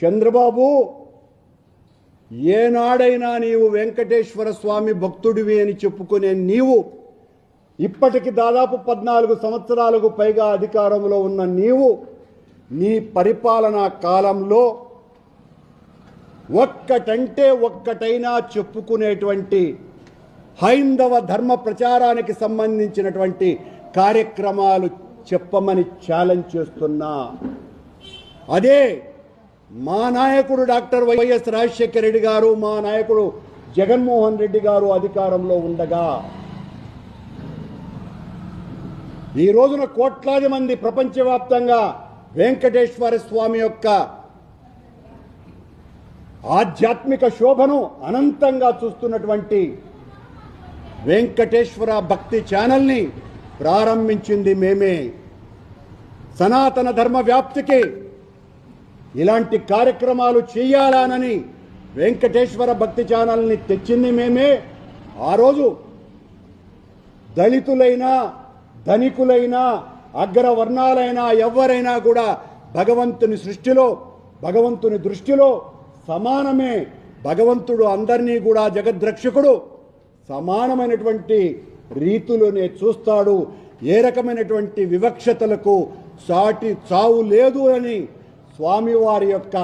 చంద్రబాబు ఏనాడైనా నీవు వెంకటేశ్వర స్వామి భక్తుడివి అని చెప్పుకునే నీవు ఇప్పటికి దాదాపు పద్నాలుగు సంవత్సరాలకు పైగా అధికారంలో ఉన్న నీవు నీ పరిపాలనా కాలంలో ఒక్కటంటే ఒక్కటైనా చెప్పుకునేటువంటి హైందవ ధర్మ ప్రచారానికి సంబంధించినటువంటి కార్యక్రమాలు చెప్పమని ఛాలెంజ్ చేస్తున్నా. అదే మా నాయకుడు డాక్టర్ వైఎస్ రాజశేఖర రెడ్డి గారు మా నాయకుడు జగన్మోహన్ రెడ్డి గారు అధికారంలో ఉండగా ఈ రోజున కోట్లాది మంది ప్రపంచవ్యాప్తంగా వెంకటేశ్వర స్వామి యొక్క ఆధ్యాత్మిక శోభను అనంతంగా చూస్తున్నటువంటి వెంకటేశ్వర భక్తి ఛానల్ని ప్రారంభించింది మేమే. సనాతన ధర్మ వ్యాప్తికి ఇలాంటి కార్యక్రమాలు చేయాలనని వెంకటేశ్వర భక్తి ఛానల్ని తెచ్చింది మేమే. ఆ రోజు దళితులైనా ధనికులైనా అగ్రవర్ణాలైనా ఎవరైనా కూడా భగవంతుని సృష్టిలో భగవంతుని దృష్టిలో సమానమే. భగవంతుడు అందరినీ కూడా జగద్రక్షకుడు. సమానమైనటువంటి రీతులోనే చూస్తాడు. ఏ రకమైనటువంటి వివక్షతలకు సాటి చావు లేదు అని స్వామివారి యొక్క